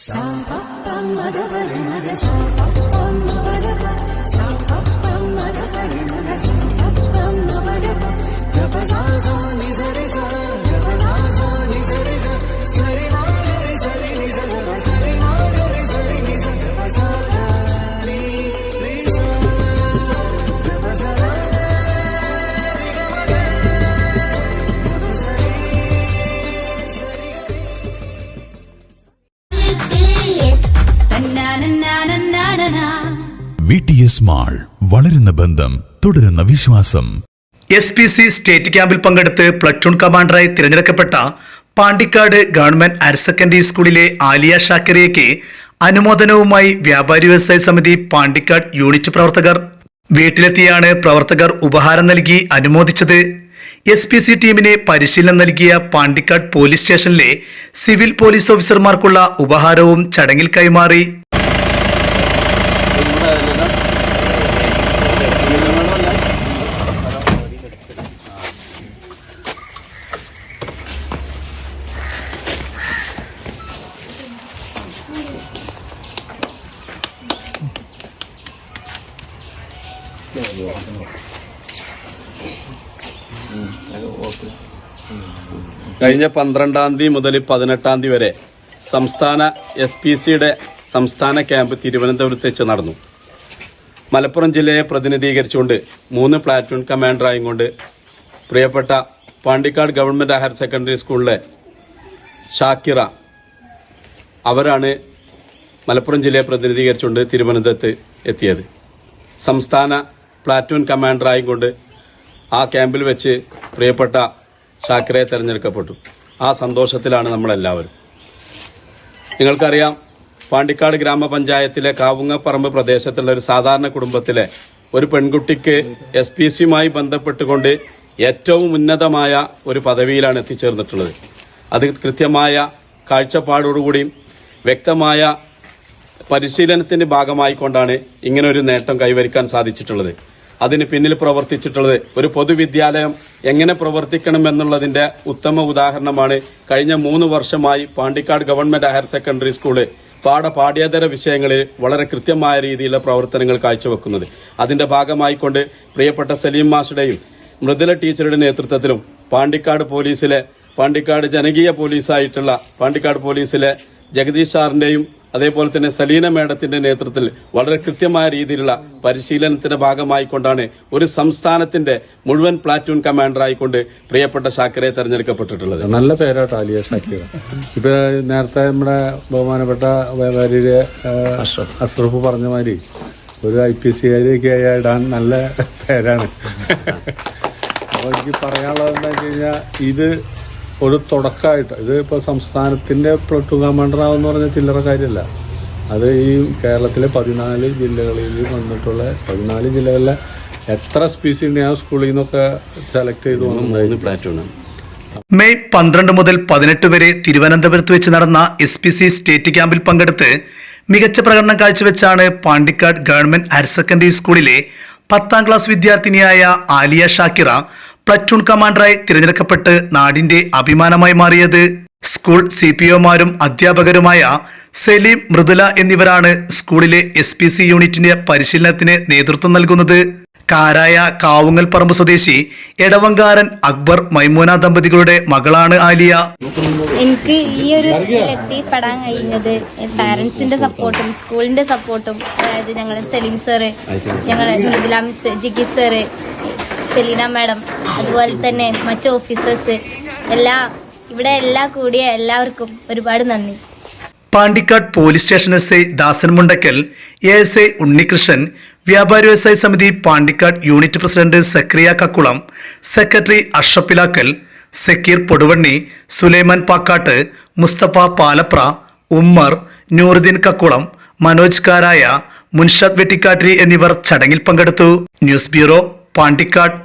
Sa V T S mall വളരുന്ന ബന്ധം തുടരുന്ന വിശ്വാസം. എസ് പി സി സ്റ്റേറ്റ് ക്യാമ്പിൽ പങ്കെടുത്ത് പ്ലറ്റൂൺ കമാൻഡറായി തിരഞ്ഞെടുക്കപ്പെട്ട പാണ്ടിക്കാട് ഗവൺമെന്റ് ഹയർ സെക്കൻഡറി സ്കൂളിലെ ആലിയ ഷാക്കറിയയ്ക്ക് അനുമോദനവുമായി വ്യാപാരി വ്യവസായ സമിതി പാണ്ടിക്കാട് യൂണിറ്റ് പ്രവർത്തകർ. വീട്ടിലെത്തിയാണ് പ്രവർത്തകർ ഉപഹാരം നൽകി അനുമോദിച്ചത്. എസ് പി സി ടീമിന് പരിശീലനം നൽകിയ പാണ്ടിക്കാട് പോലീസ് സ്റ്റേഷനിലെ സിവിൽ പോലീസ് ഓഫീസർമാർക്കുള്ള ഉപഹാരവും ചടങ്ങിൽ കൈമാറി. കഴിഞ്ഞ പന്ത്രണ്ടാം തീയതി മുതൽ പതിനെട്ടാം തീയതി വരെ സംസ്ഥാന എസ് പി സിയുടെ സംസ്ഥാന ക്യാമ്പ് തിരുവനന്തപുരത്ത് വെച്ച് നടന്നു. മലപ്പുറം ജില്ലയെ പ്രതിനിധീകരിച്ചുകൊണ്ട് മൂന്ന് പ്ലാറ്റൂൺ കമാൻഡറായും കൊണ്ട് പ്രിയപ്പെട്ട പാണ്ടിക്കാട് ഗവൺമെന്റ് ഹയർ സെക്കൻഡറി സ്കൂളിലെ ഷാക്കിറ അവരാണ് മലപ്പുറം ജില്ലയെ പ്രതിനിധീകരിച്ചുകൊണ്ട് തിരുവനന്തപുരത്ത് എത്തിയത്. സംസ്ഥാന പ്ലാറ്റൂൺ കമാൻഡറായും കൊണ്ട് ആ ക്യാമ്പിൽ വെച്ച് പ്രിയപ്പെട്ട ഷാക്കിറയെ തെരഞ്ഞെടുക്കപ്പെട്ടു. ആ സന്തോഷത്തിലാണ് നമ്മളെല്ലാവരും. നിങ്ങൾക്കറിയാം പാണ്ടിക്കാട് ഗ്രാമപഞ്ചായത്തിലെ കാവുങ്ങപ്പറമ്പ് പ്രദേശത്തുള്ള ഒരു സാധാരണ കുടുംബത്തിലെ ഒരു പെൺകുട്ടിക്ക് എസ് പി സിയുമായി ബന്ധപ്പെട്ടുകൊണ്ട് ഏറ്റവും ഉന്നതമായ ഒരു പദവിയിലാണ് എത്തിച്ചേർന്നിട്ടുള്ളത്. അത് കൃത്യമായ കാഴ്ചപ്പാടോടുകൂടിയും വ്യക്തമായ പരിശീലനത്തിന്റെ ഭാഗമായി കൊണ്ടാണ് ഇങ്ങനെ ഒരു നേട്ടം കൈവരിക്കാൻ സാധിച്ചിട്ടുള്ളത്. അതിന് പിന്നിൽ പ്രവർത്തിച്ചിട്ടുള്ളത് ഒരു പൊതുവിദ്യാലയം എങ്ങനെ പ്രവർത്തിക്കണം എന്നുള്ളതിന്റെ ഉത്തമ ഉദാഹരണമാണ് കഴിഞ്ഞ മൂന്ന് വർഷമായി Pandikkad government higher secondary school പാഠ പാഠ്യേതര വിഷയങ്ങളിൽ വളരെ കൃത്യമായ രീതിയിലുള്ള പ്രവർത്തനങ്ങൾ കാഴ്ചവെക്കുന്നത്. അതിന്റെ ഭാഗമായിക്കൊണ്ട് പ്രിയപ്പെട്ട സലീം മാഷുടെയും മൃദുല ടീച്ചറുടെ നേതൃത്വത്തിലും പാണ്ടിക്കാട് പോലീസിലെ പാണ്ടിക്കാട് ജനകീയ പോലീസായിട്ടുള്ള പാണ്ടിക്കാട് പോലീസിലെ ജഗദീഷ് സാറിന്റെയും അതേപോലെ തന്നെ സലീന മേഡത്തിന്റെ നേതൃത്വത്തിൽ വളരെ കൃത്യമായ രീതിയിലുള്ള പരിശീലനത്തിന്റെ ഭാഗമായി കൊണ്ടാണ് ഒരു സംസ്ഥാനത്തിന്റെ മുഴുവൻ പ്ലാറ്റൂൺ കമാൻഡറായിക്കൊണ്ട് പ്രിയപ്പെട്ട ഷാക്കറെ തെരഞ്ഞെടുക്കപ്പെട്ടിട്ടുള്ളത്. നല്ല പേരാട്ടോ അലിയ ഷാക്കിർ ഇപ്പൊ നേരത്തെ നമ്മുടെ ബഹുമാനപ്പെട്ട വ്യാപാരിയുടെ അഷ്റഫ്. പറഞ്ഞ മാതിരി ഒരു ഐ പി സി കാരിയൊക്കെ ഇടാൻ നല്ല പേരാണ്. അപ്പൊ എനിക്ക് പറയാനുള്ളത് എന്താ വെച്ച് കഴിഞ്ഞാൽ ഇത് ഒരു തുടക്കമായിട്ട്. ഇത് ഇപ്പൊ സംസ്ഥാനത്തിന്റെ പ്ലട്ടു കമാൻഡർ ആവെന്ന് പറഞ്ഞ ചില്ലറ കാര്യമല്ല. അത് ഈ കേരളത്തിലെ പതിനാല് ജില്ലകളിൽ വന്നിട്ടുള്ള പതിനാല് ജില്ലകളിലെ എത്ര സ്പീസി ഉണ്ട് ആ സ്കൂളിൽ നിന്നൊക്കെ സെലക്ട് ചെയ്തു മൂന്ന് പ്ലാറ്റൂണാണ് മെയ് പന്ത്രണ്ട് മുതൽ പതിനെട്ട് വരെ തിരുവനന്തപുരത്ത് വെച്ച് നടന്ന എസ് പി സി സ്റ്റേറ്റ് ക്യാമ്പിൽ പങ്കെടുത്ത് മികച്ച പ്രകടനം കാഴ്ചവെച്ചാണ് പാണ്ടിക്കാട് ഗവൺമെന്റ് ഹയർ സെക്കൻഡറി സ്കൂളിലെ പത്താം ക്ലാസ് വിദ്യാർത്ഥിനിയായ ആലിയ ഷാക്കിറ പ്ലറ്റൂൺ കമാൻഡറായി തിരഞ്ഞെടുക്കപ്പെട്ട് നാടിന്റെ അഭിമാനമായി മാറിയത്. സ്കൂൾ സി പി ഒമാരും അധ്യാപകരുമായ സലീം മൃദുല എന്നിവരാണ് സ്കൂളിലെ എസ് പി സി യൂണിറ്റിന്റെ പരിശീലനത്തിന് നേതൃത്വം നൽകുന്നത്. കാരായ കാവുങ്ങൽ പറമ്പ് സ്വദേശി എടവങ്കാരൻ അക്ബർ മൈമൂന ദമ്പതികളുടെ മകളാണ് ആലിയ. എനിക്ക് ഈ ഒരു എത്തിപ്പെടാൻ കഴിഞ്ഞത് പാരന്റ്സിന്റെ സപ്പോർട്ടും സ്കൂളിന്റെ സപ്പോർട്ടും. അതായത് ഞങ്ങൾ സലീം സാറ് ഞങ്ങൾ Mridula miss Jigi sir Selina madam അതുപോലെ തന്നെ മറ്റു ഓഫീസേഴ്സ് എല്ലാ ഇവിടെ എല്ലാ കൂടിയ എല്ലാവർക്കും ഒരുപാട് നന്ദി. Pandikkad police station S I Dasan Mundakkal A S I Unnikrishnan വ്യാപാരി വ്യവസായ സമിതി Pandikkad unit president Zakariya Kakkulam secretary Ashappilakkal Zakir Poduvanni Sulaiman Pakkatt Musthafa Palapra Ummer Nooruddeen Kakkulam Manoj Karaya Munshad Vettikkattiri എന്നിവർ ചടങ്ങിൽ പങ്കെടുത്തു. News bureau Pandikkad.